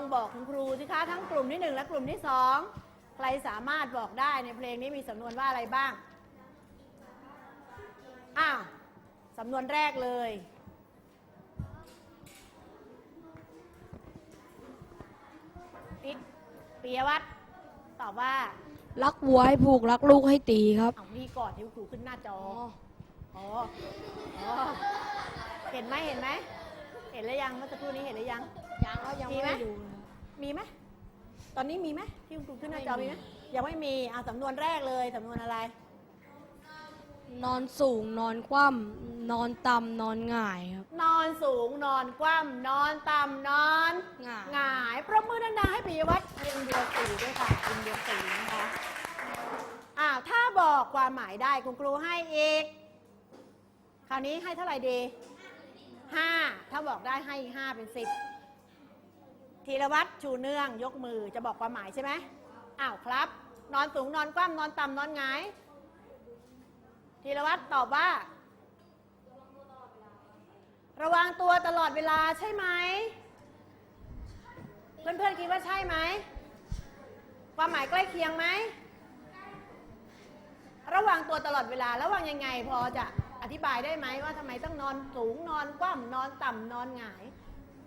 องบอกคุณครูสิคะทั้งกลุ่มที่หนึ่งและกลุ่มที่สองใครสามารถบอกได้ในเพลงนี้มีสำนวนว่าอะไรบ้างอ้าวสำนวนแรกเลย ปิปิยวัตรตอบว่ารักวัวให้ผูกรักลูกให้ตีครับเอานี่ก่อนที่ครูขึ้นหน้าจออ๋ออ๋อเห็นไหมเห็นไหมเห็นแล้วยังเมื่อสักครู่นี้เห็นแล้วยัง ยังเขายังมีไม่ไหมได้ดูมีไหมตอนนี้มีไหมที่คุณครูขึ้นหน้าจอมีไหมยังไม่มีเอาสำนวนแรกเลยสำนวนอะไร นอนสูงนอนคว่ำนอนต่ำนอนหงายครับนอนสูงนอนคว่ำนอนต่ำนอน หงายหงายปรบมือดังๆให้ปิยวัฒน์เรียนเดียวสีด้วยค่ะเรียนเดียวสีนะคะอ้าวถ้าบอกความหมายได้คุณครูให้อีก คราวนี้ให้เท่าไหร่ดี ห้าถ้าบอกได้ให้ห้าเป็นสิบธีรวัตรชูเนื่องยกมือจะบอกความหมายใช่ไหมอ้าวครับ นอนสูงนอนคว่ำนอนต่ำนอนหงายธีรวัตรตอบว่า ระวังตัวตลอดเวลาใช่ไหม เพื่อนๆคิดว่าใช่ไหม ความหมายใกล้เคียงไหม ระวังตัวตลอดเวลา ระวังยังไงพอจะ อธิบายได้ไหมว่าทำไมต้องนอนสูงนอนคว่ำนอนต่ำนอนหงาย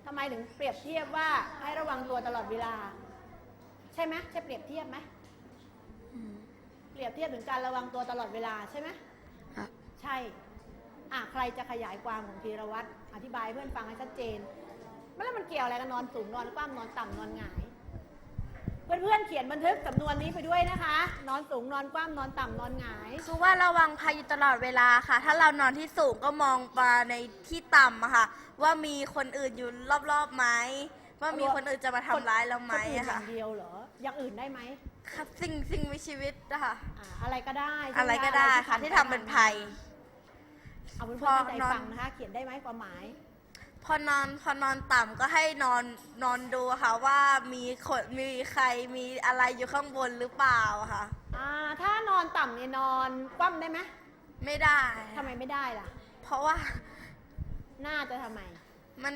ทำไมถึงเปรียบเทียบว่าให้ระวังตัวตลอดเวลา ใช่ไหมใช่เปรียบเทียบไหมเปรียบเทียบถึงการระวังตัวตลอดเวลาใช่ไหมครับใช่อะใครจะขยายความของธีรวัตรอธิบายให้เพื่อนฟังให้ชัดเจนแล้วมันเกี่ยวอะไรกับนอนสูงนอนคว่ำนอนต่ำนอนหงาย เพื่อนๆเขียนบันทึกสำนวนนี้ไปด้วยนะคะ นอนสูงนอนคว่ำนอนต่ำนอนหงาย คือว่าระวังภัยอยู่ตลอดเวลาค่ะ ถ้าเรานอนที่สูงก็มองมาในที่ต่ำอะค่ะ ว่ามีคนอื่นอยู่รอบๆไหมว่ามีคนอื่นจะมาทำร้ายเราไหมคนอื่นอะอค่ะย่างเดียวเหรอ อย่างอื่นได้ไหมครับสิ่งสิ่งมีชีวิตนะคะอะอะไรก็ได้ใช่หมอะไรก็ได้ค่ะที่ทำเป็นภัย เอาเพื่อนพๆอตั้งใจนอนฟังนะคะ เขียนได้ไหมความหมาย พอนอนพอนอนต่ำก็ให้นอนนอนดูค่ะว่ามีคนมีใครมีอะไรอยู่ข้างบนหรือเปล่าอะค่ะ อ่าถ้านอนต่ำเนี่ยนอนคว่ำได้ไหมไม่ได้ ทำไมไม่ได้ล่ะ เพราะว่าน่าจะทำไมมัน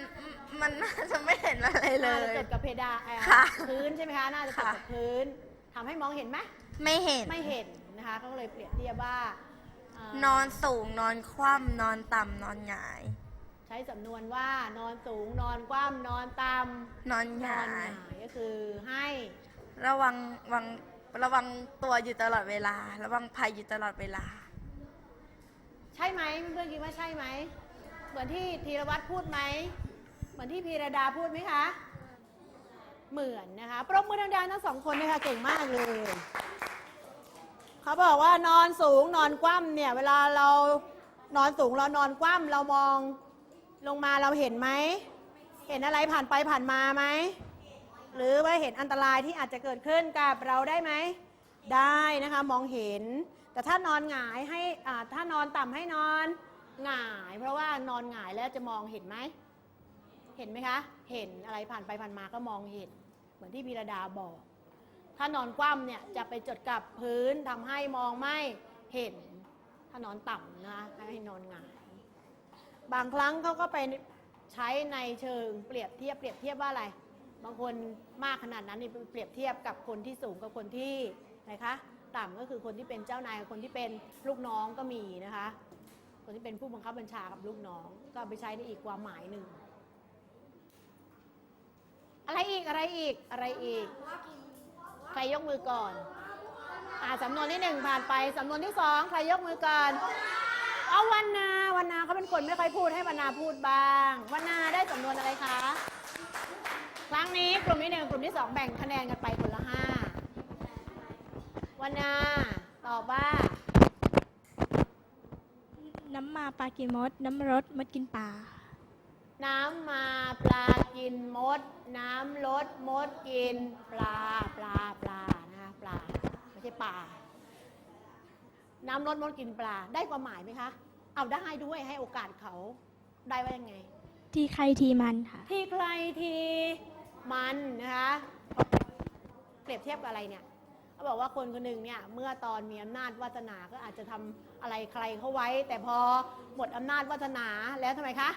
มันน่าจะไม่เห็นอะไรเลน่าจะย จดกับเพดานเอ่อค่ะ พื้นใช่ไหมคะน่าจะจดค่ะกับพื้นทำให้มองเห็นไหมไม่เห็น ไม่เห็นนะคะเขาก็เลยเปรียบเทียบว่าเอ่อนอนสูงนอนคว่ำนอนต่ำนอนหงาย ใช้สำนวนว่านอนสูงนอนคว่ำนอนต่นอนำหนอนงาหงายยก็คือให้ระวังวังระวังตัวอยู่ตลอดเวลา ระวังภัยอยู่ตลอดเวลา ใช่ไหมเพื่อนๆคิดว่าใช่ไหมเหมือนที่ธีรวัตรพูดไหมเหมือนที่พีรดาพูดไหมคะ เหมือนนะคะปรบมือดังๆทั้งสองคนเลยค่ะเก่งมากเลย เขาบอกว่านอนสูงนอนคว่ำเนี่ย เวลาเรานอนสูงเรานอนคว่ำเรามอง ลงมาเราเห็นไหม เห็นอะไรผ่านไปผ่านมาไหม หรือว่าเห็นอันตรายที่อาจจะเกิดขึ้นกับเราได้ไหม ได้นะคะมองเห็น แต่ถ้านอนหงายให้ถ้านอนต่ำให้นอนหงาย เพราะว่านอนหงายแล้วจะมองเห็นไหม เห็นไหมคะ เห็นอะไรผ่านไปผ่านมาก็มองเห็น เหมือนที่พีรดาบอก ถ้านอนคว่ำเนี่ยจะไปจดกับพื้นทำให้มองไม่เห็น ถ้านอนต่ำนะให้นอนหงาย บางครั้งเขาก็ไปใช้ในเชิงเปรียบเทียบเปรียบเทียบว่าอะไร บางคนมากขนาดนั้นนี่เปรียบเทียบกับคนที่สูงกับคนที่ไหนคะต่ำก็คือคนที่เป็นเจ้านายกับคนที่เป็นลูกน้องก็มีนะคะ คนที่เป็นผู้บังคับบัญชากับลูกน้อง ก็ไปใช้ในอีกความหมายหนึ่งอะไรอีกอะไรอีกอะไรอีก ใครยกมือก่อน อ่าสำนวนที่หนึ่งผ่านไปสำนวนที่สองใครยกมือก่อน เอาวันนาวันนาเขาเป็นคนไม่ค่อยพูดให้วันนาพูดบ้างวันนาได้สำนวนอะไรคะครั้งนี้กลุ่มที่หนึ่งกลุ่มที่สองแบ่งคะแนนกันไปคนละห้าวันนาตอบว่า น้ำมาปลากินมด น้ำรสมดกินปลา น้ำมาปลากินมด น้ำลดมดกินปลาปลาปลานะคะปลาไม่ใช่ปลา น้ำลดมดกินปลาได้ความหมายไหมคะ เอาได้ด้วยให้โอกาสเขาได้ว่ายังไง ทีใครทีมันค่ะ ที่ใครทีมันนะคะเปรียบเทียบกับอะไรเนี่ยเขาบอกว่าคนคนหนึ่งเนี่ยเมื่อตอนมีอำนาจวาสนาก็อาจจะทำอะไรใครเขาไว้ แต่พอหมดอำนาจวาสนาแล้วทำไมคะ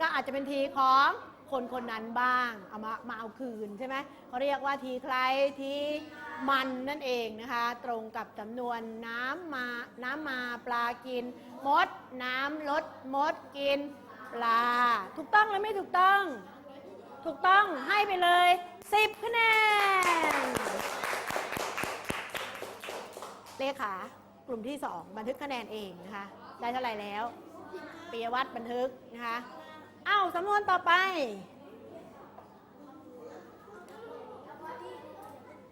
ก็อาจจะเป็นทีของคนคนนั้นบ้าง เอามามาเอาคืนใช่ไหมเขาเรียกว่าทีใครที มันนั่นเองนะคะ ตรงกับจำนวนน้ำมาน้ำมาปลากิน มด น้ำลดมดกิน ปลา ถูกต้องหรือไม่ถูกต้อง ถูกต้องให้ไปเลย 10คะแนนเลขากลุ่มที่ 2 บันทึกคะแนนเองนะคะ ได้เท่าไหร่แล้วปิยวัตรบันทึกนะคะ เอ้าสำนวนต่อไป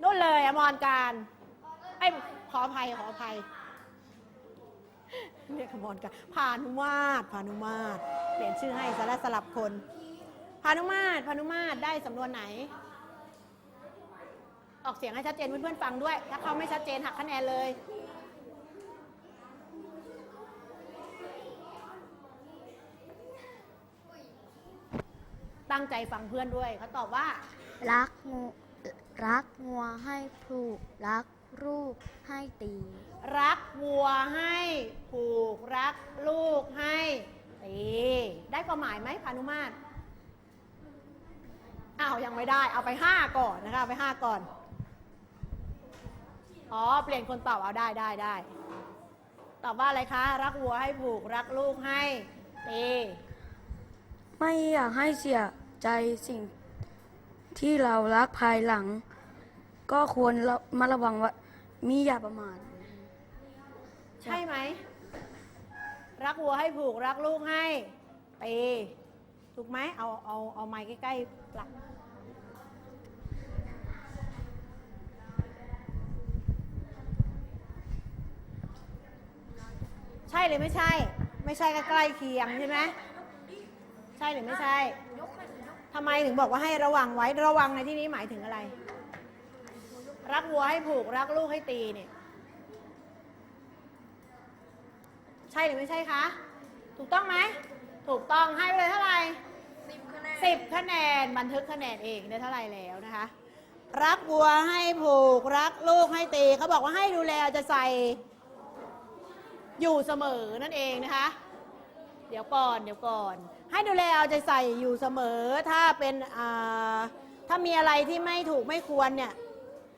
นู่นเลยอมรการไอ้ยขออภัยขออภัยเรียกอมรการพานุมาตรพานุมาตรเปลี่ยนชื่อให้สลับสลับคนพานุมาตรพานุมาตรได้สำนวนไหน ออกเสียงให้ชัดเจนเพื่อนๆฟังด้วย ถ้าเขาไม่ชัดเจนหักคะแนนเลย ตั้งใจฟังเพื่อนด้วยเขาตอบว่า รักงู รักงัวให้ผูก รักลูกให้ตี รักวัวให้ผูกรักลูกให้ตีได้ความหมายไหมพานุมาตรอ้าวยังไม่ได้เอาไปห้าก่อนนะคะเอาไปห้าก่อน อ๋อ เปลี่ยนคนตอบเอาได้ได้ได้ ตอบว่าอะไรคะ รักวัวให้ผูก รักลูกให้ตีไม่อยากให้เสียใจสิ่งที่เรารักภายหลัง ก็ควรระมาระวังว่ามีอย่าประมาท ใช่ไหม รักวัวให้ผูกรักลูกให้ตีถูกไหมเอาเอาเอาไม้ใกล้ๆปลักใช่หรือไม่ใช่ ไม่ใช่ก็ใกล้เคียงใช่ไหมใช่หรือไม่ใช่ทำไมถึงบอกว่าให้ระวังไว้ระวังในที่นี้หมายถึงอะไร รักวัวให้ผูก รักลูกให้ตีเนี่ยใช่หรือไม่ใช่คะ ถูกต้องไหม ถูกต้องให้ไปเลยเท่าไหร่10คะแนนสิบคะแนนบันทึกคะแนนเองได้เท่าไหร่แล้วนะคะ รักวัวให้ผูก รักลูกให้ตีเขาบอกว่าให้ดูแลเอาใจะใส่อยู่เสมอนั่นเองนะคะ เดี๋ยวก่อนเดี๋ยวก่อน ให้ดูแลเอาใจใส่อยู่เสมอถ้าเป็นอ่าถ้ามีอะไรที่ไม่ถูกไม่ควรเนี่ย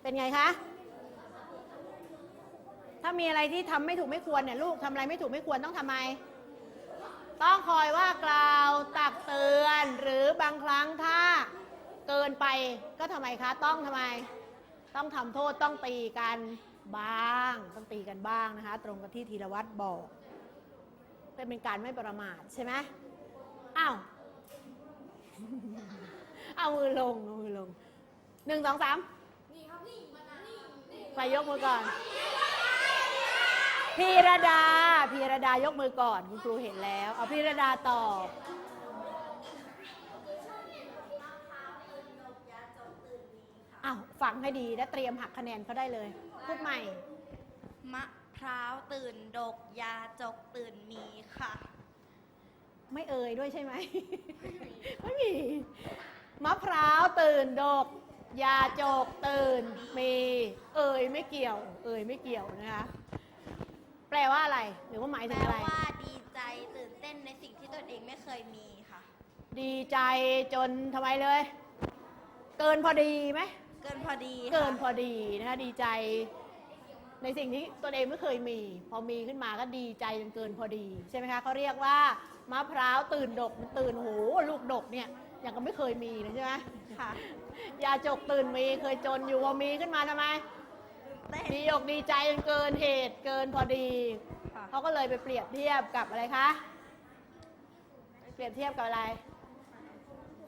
เป็นไงคะ ถ้ามีอะไรที่ทำไม่ถูกไม่ควรเนี่ยลูกทำอะไรไม่ถูกไม่ควรต้องทำไม ต้องคอยว่ากล่าวตักเตือน หรือบางครั้งถ้าเกินไปก็ทำไมคะ ต้องทำไม ต้องทำโทษต้องตีกันบ้าง ต้องตีกันบ้างนะคะ ตรงกับที่ธีรวัตรบอกเพื่อเป็นการไม่ประมาทใช่ไหมอ้าวเอามือลงเอามือลงหนึ่งสองสาม ใครยกมือก่อน พีรดา พีรดายกมือก่อน คุณครูเห็นแล้ว เอาพีรดาตอบอ้าวฟังให้ดีและเตรียมหักคะแนนเขาได้เลย พูดใหม่ มะพร้าวตื่นดกยาจกตื่นมีค่ะ ไม่เอ่ยด้วยใช่ไหม ไม่มี มะพร้าวตื่นดก ยาจกตื่น มี เอ่ยไม่เกี่ยว เอ่ยไม่เกี่ยวนะคะ แปลว่าอะไร หรือว่าหมายแปถึลงอะไรว่าดีใจตื่นเต้นในสิ่งที่ตนเองไม่เคยมีค่ะ ดีใจจนทำไมเลย เกินพอดีไหม เกินพอดีค่ะเกินพอดีนะคะดีใจในสิ่งที่ตนเองไม่เคยมี พอมีขึ้นมาก็ดีใจจนเกินพอดี ใช่ไหมคะเขาเรียกว่ามะพร้าวตื่นดกมันตื่นโหลูกดกเนี่ย ยังก็ไม่เคยมีเลยใช่ไหมค่ะ ยาจกตื่นมีเคยจนอยู่พอมีขึ้นมาทำไมเต้นดีอกดีใจจนเกินเหตุเกินพอดีค่ะเขาก็เลยไปเปรียบเทียบกับอะไรคะ เปรียบเทียบกับอะไร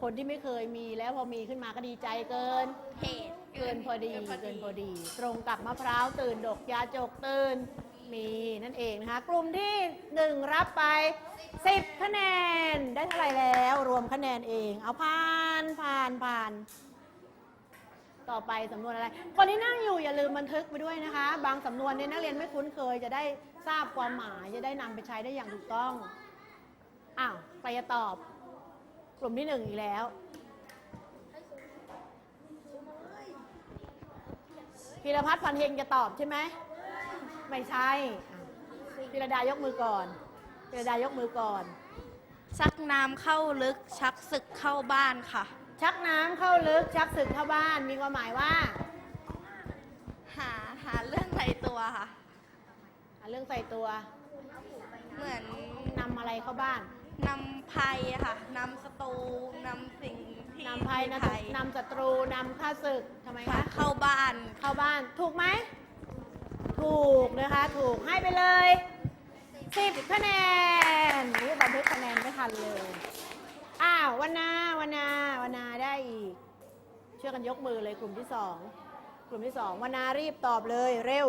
คนที่ไม่เคยมีแล้วพอมีขึ้นมาก็ดีใจเกิน เหตุเกินพอดีเกินพอดี ตรงกับมะพร้าวตื่นดกยาจกตื่น มีนั่นเองนะคะ กลุ่มที่หนึ่งรับไป 10 คะแนนได้เท่าไหร่แล้ว รวมคะแนนเอง เอาผ่านผ่านผ่าน ต่อไปสำนวนอะไรคนที่นั่งอยู่อย่าลืมบันทึกไปด้วยนะคะ บางสำนวนเนี่ยนักเรียนไม่คุ้นเคย จะได้ทราบความหมายจะได้นำไปใช้ได้อย่างถูกต้องอ้าวใครจะตอบ กลุ่มที่หนึ่งอีกแล้วพพีรพัฒน์พันเฮงจะตอบใช่ไหม ไม่ใช่อะพีรดายกมือก่อนพีรดายกมือก่อน ชักน้ำเข้าลึกชักศึกเข้าบ้านค่ะ ชักน้ำเข้าลึกชักศึกเข้าบ้าน มีความหมายว่าหาหาเรื่องในตัวค่ะ อะเรื่องใส่ตัวเหมือนนำอะไรเข้าบ้านนำภัยอะค่ะนำศัตรูนำสิ่งที่นำภัยมีนภัยำนำศัตรูนำข้าศึกทำไมค่ะคะเข้าบ้าน เข้าบ้านถูกไหม ถูกนะคะถูกให้ไปเลยสิบคะแนนนี่บันทึกคะแนนไม่ทันเลย อ้าววันนาวันนาวันนาได้อีก ช่วยกันยกมือเลยกลุ่มที่สองกลุ่มที่สองวันนารีบตอบเลยเร็ว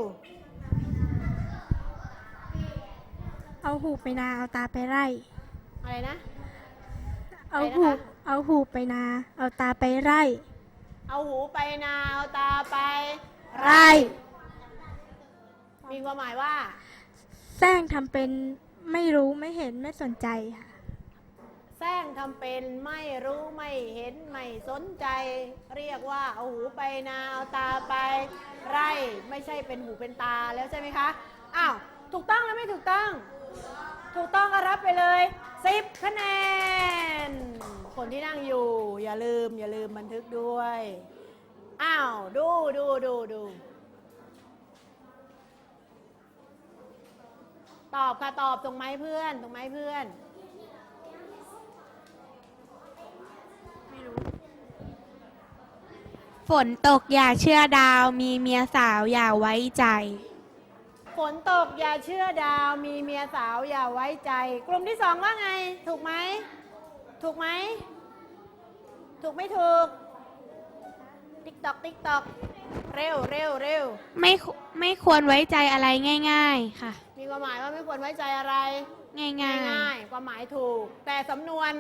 เอาหูไปนาเอาตาไปไร่ อะไรนะ เอาอะไรนะคะหูเอาหูไปนา เอาตาไปไร่ เอาหูไปนาเอาตาไป ไร่ มีความหมายว่า แซงทำเป็นไม่รู้ไม่เห็นไม่สนใจค่ะ แซงทำเป็นไม่รู้ไม่เห็นไม่สนใจ เรียกว่าเอาหูไปนาเอาตาไป ไร่ไม่ใช่เป็นหูเป็นตาแล้วใช่ไหมคะอ้าวถูกต้องแล้วไม่ถูกต้อง ถูกต้องก็รับไปเลย10คะแนน คนที่นั่งอยู่ อย่าลืม อย่าลืมบันทึกด้วย อ้าว ดูดูดูดู ตอบค่ะตอบตรงไหมเพื่อนตรงไหมเพื่อน ฝนตกอย่าเชื่อดาว มีเมียสาวอย่าไว้ใจ ฝนตกอย่าเชื่อดาว มีเมียสาวอย่าไว้ใจ กลุ่มที่สองว่าไง ถูกไหมถูกไหมถูกไม่ถูก ติ๊กตอกติ๊กตอกเร็วเร็วเร็ว ไม่คุไม่ควรไว้ใจอะไรง่าย ๆ ค่ะ มีความหมายว่าไม่ควรไว้ใจอะไรง่ายง่ายๆความหมายถูก แต่สำนวน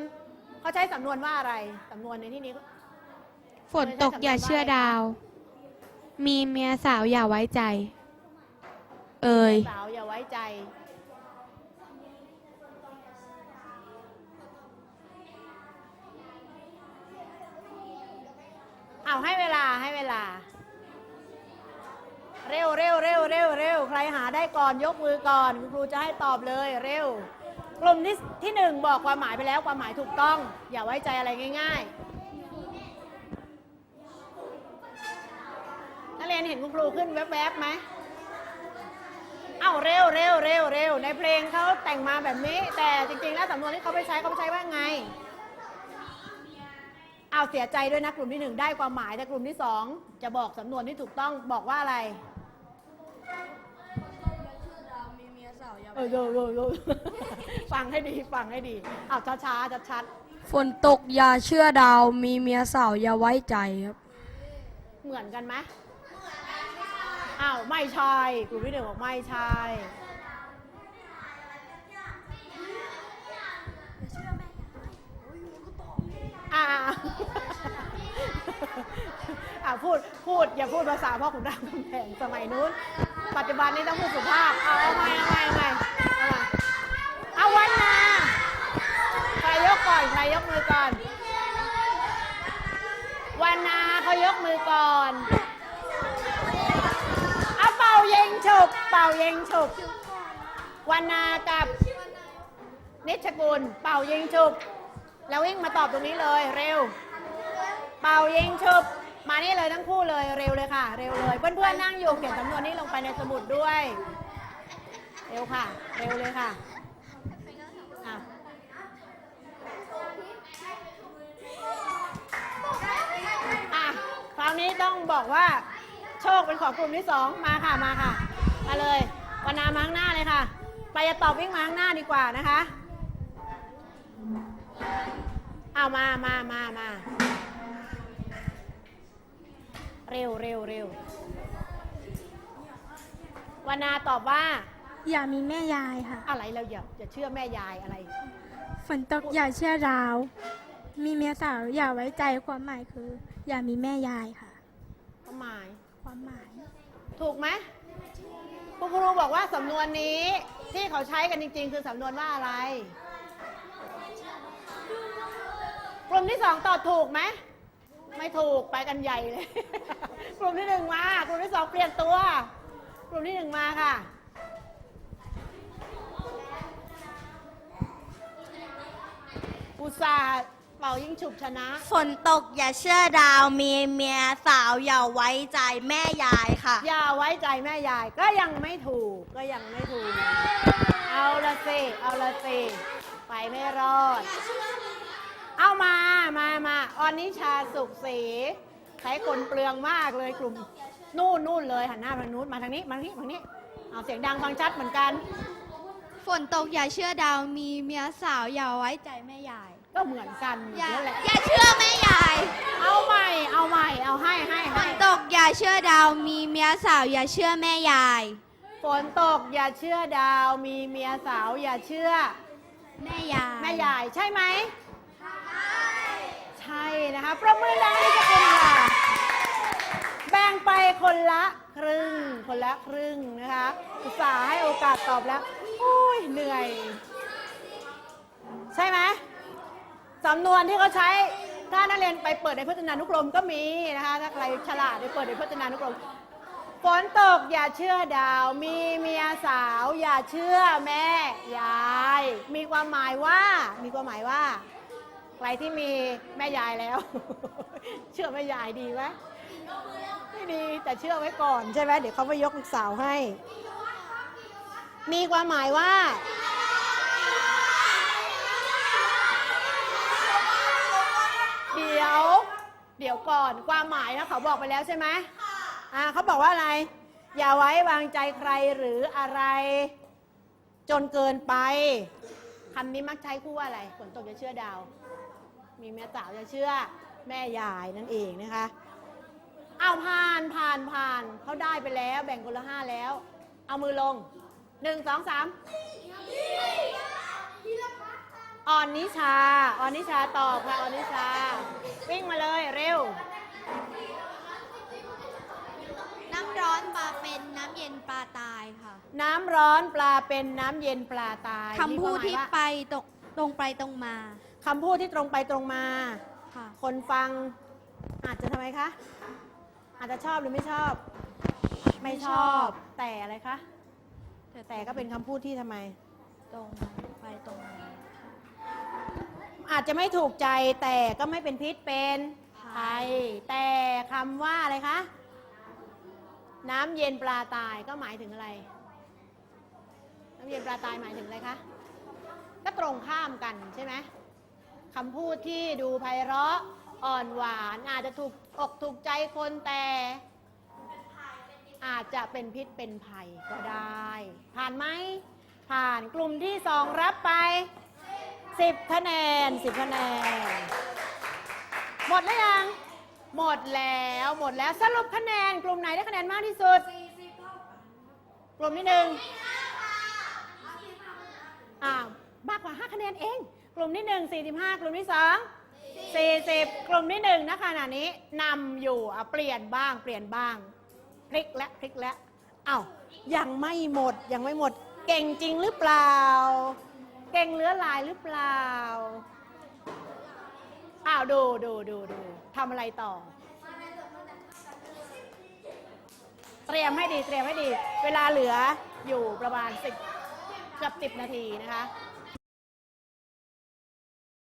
เขาใช้สำนวนว่าอะไรสำนวนในที่นี้ๆฝนตกอย่าเชื่อดาว มีเมียสาวอย่าไว้ใจ เอ่ยสาวอย่าไว้ใจ เอาให้เวลาให้เวลา เร็วเร็วเร็วเร็วเร็วใครหาได้ก่อนยกมือก่อนคุณครูจะให้ตอบเลยเร็ว กลุ่มที่ที่หนึ่งบอกความหมายไปแล้วความหมายถูกต้อง อย่าไว้ใจอะไรง่ายๆนักเรียนเห็นคุณครูขึ้นแวบๆไหมเอ้าเร็วเร็วเร็วเร็วในเพลงเขาแต่งมาแบบนี้ แต่จริงๆแล้วสำนวนที่เขาไปใช้เขาไปใช้ว่าไงเอาเสียใจด้วยนะกลุ่มที่หนึ่งได้ความหมายแต่กลุ่มที่สองจะบอกสำนวนที่ถูกต้องบอกว่าอะไร เออโยโยโยฟังให้ดีฟังให้ดีเอาช้าช้าชัดชัดฝนตกอย่าเชื่อดาว มีเมียสาวอย่าไว้ใจครับ ๆเหมือนกันไหมอ้าวไม่ใช่กลุ่มที่หนึ่งบอกไม่ใช่อ่า อ่าพูดพูดอย่าพูดภาษาพ่อขุนรามคำแหงสมัยนู้น ปัจจุบันนี้ต้องพูดสุภาพเอาเอาใหม่เอาใหม่เอาใหม่เอาใหม่เอาวันนาใครยกก่อนใครยกมือก่อน วันนาเขายกมือก่อนเอาเป่าเยงฉุกเป่าเยงฉุกวันนากับนิชกุลเป่าเยงฉุกแล้ววิ่งมาตอบตรงนี้เลยเร็ว เป่ายิงชุบ มานี่เลยทั้งคู่เลยเร็วเลยค่ะ เร็วเลยเพื่อนๆนั่งอยู่เขียนสำนวนนี้ลงไปในสมุดด้วย เร็วค่ะ เร็วเลยค่ะอะอะคราวนี้ต้องบอกว่า โชคเป็นของกลุ่มที่สองมาค่ะมาค่ะมาเลยวันนามาข้างหน้าเลยค่ะ ไปจะตอบวิ่งมาข้างหน้าดีกว่านะคะ เอามามามามา เร็วเร็วเร็ววานาตอบว่า อย่ามีแม่ยายค่ะ อะไรเราอย่าอย่าเชื่อแม่ยายอะไร ฝนตกอย่าเชื่อดาว มีเมียสาวอย่าไว้ใจความหมายคือ อย่ามีแม่ยายค่ะ ความหมาย ความหมาย ถูกไหมคุณครูบอกว่าสำนวนนี้ที่เขาใช้กันจริง ๆ คือสำนวนว่าอะไร กลุ่มที่สองตอบถูกไหม ไม่ถูกไปกันใหญ่เลย กลุ่มที่หนึ่งมากลุ่มที่สองเปลี่ยนตัว กลุ่มที่หนึ่งมาค่ะ อุตส่าห์เป่ายิงฉุบชนะ ฝนตกอย่าเชื่อดาวมีเมียสาวอย่าไว้ใจแม่ยายค่ะ อย่าไว้ใจแม่ยายก็ยังไม่ถูกก็ยังไม่ถูก เอาละสิเอาละสิไปไม่รอดเอามามามาออนนิชาสุขศรีใช้คนเปลืองมากเลยกลุ่ม นู่นนู่นเลยหันหน้าทางนู้นมาทางนี้มาทางนี้มาทางนี้เอาเสียงดังฟังชัดเหมือนกัน ฝนตกอย่าเชื่อดาวมีเมียสาวอย่าไว้ใจแม่ยาย ก็เหมือนกันอย่านั่นแหละอย่าเชื่อแม่ยาย เอาใหม่เอาใหม่เอาให้ให้ฝให้นตกอย่าเชื่อดาวมีเมียสาวอย่าเชื่อแม่ยาย ฝนตกอย่าเชื่อดาวมีเมียสาวอย่าเชื่อ แม่ยาย แม่ยายใช่ไหม ใช่นะคะประมือดังให้กับคุณค่ะ แบ่งไป ครึ่ง คนละครึ่งนะคะอุตส่าห์ให้โอกาสตอบแล้วโอ้ยเหนื่อย ใช่ไหมสำนวนที่เขาใช้ถ้านักเรียนไปเปิดในพจนานุกรมก็มีนะคะ ถ้าใครฉลาดไปเปิดในพจนานุกรมฝนตกอย่าเชื่อดาว มีเมียสาว อย่าเชื่อแม่ยาย มีความหมายว่า มีความหมายว่า ใครที่มีแม่ยายแล้ว เชื่อแม่ยายดีไหม ไม่ดีแต่เชื่อไว้ก่อนใช่ไหมเดี๋ยวเขาไปยกลูกสาวให้ มีความหมายว่า เดี๋ยว เดี๋ยวก่อนความหมายนะเขาบอกไปแล้วใช่ไหมอ่าเขาบอกว่าอะไร อย่าไว้วางใจใครหรืออะไร จนเกินไปคำนี้มักใช้คู่ว่าอะไรฝนตกจะเชื่อดาว มีแม่สาวจะเชื่อแม่ยายนั่นเองนะคะ เอาผ่านผ่านผ่านเขาได้ไปแล้ว แบ่งคนละห้าแล้ว เอามือลงหนึ่งสองสามอ่อนนิชาอ่อนนิชาตอบค่ะอ่อนนิชา วิ่งมาเลยเร็ว น้ำร้อนปลาเป็นน้ำเย็นปลาตายค่ะ น้ำร้อนปลาเป็นน้ำเย็นปลาตายคำพูดมีที่วามหมายว่าไปตกตรงไปตรงมาคำพูดที่ตรงไปตรงมา ค่ะ คนฟังอาจจะทำไมคะ อาจจะชอบหรือไม่ชอบ ไม่ชอบ แต่อะไรคะ แต่ก็เป็นคำพูดที่ทำไม ตรงไปตรงมาอาจจะไม่ถูกใจแต่ก็ไม่เป็นพิษเป็นภัยภัยแต่คำว่าอะไรคะ น้ำเย็นปลาตายก็หมายถึงอะไร น้ำเย็นปลาตายหมายถึงอะไรคะ ก็ตรงข้ามกันใช่ไหมคำพูดที่ดูไพเราะ อ่อนหวาน อาจจะถูกอกถูกใจคนแต่อาจจะเป็นพิษเป็นภัยก็ได้ ผ่านไหม ผ่านกลุ่มที่สองรับไป 10 คะแนน 10 คะแนน หมดแล้วยัง หมดแล้วหมดแล้วสรุปคะแนน กลุ่มไหนได้คะแนนมากที่สุด กลุ่มที่หนึ่งอ่ามากกว่า 5 คะแนนเอง กลุ่มที่หนึ่ง45 กลุ่มที่สอง 40 กลุ่มที่หนึ่งนะขณะนี้นำอยู่อะเปลี่ยนบ้างเปลี่ยนบ้างพลิกและพลิกและเอ้ายังไม่หมดยังไม่หมด เก่งจริงหรือเปล่า เก่งเลือหลายหรือเปล่าอ้าวดูดูดูดูทำอะไรต่อ เตรียมให้ดีเตรียมให้ดี เวลาเหลืออยู่ประมาณสิบกือบสิบนาทีนะคะ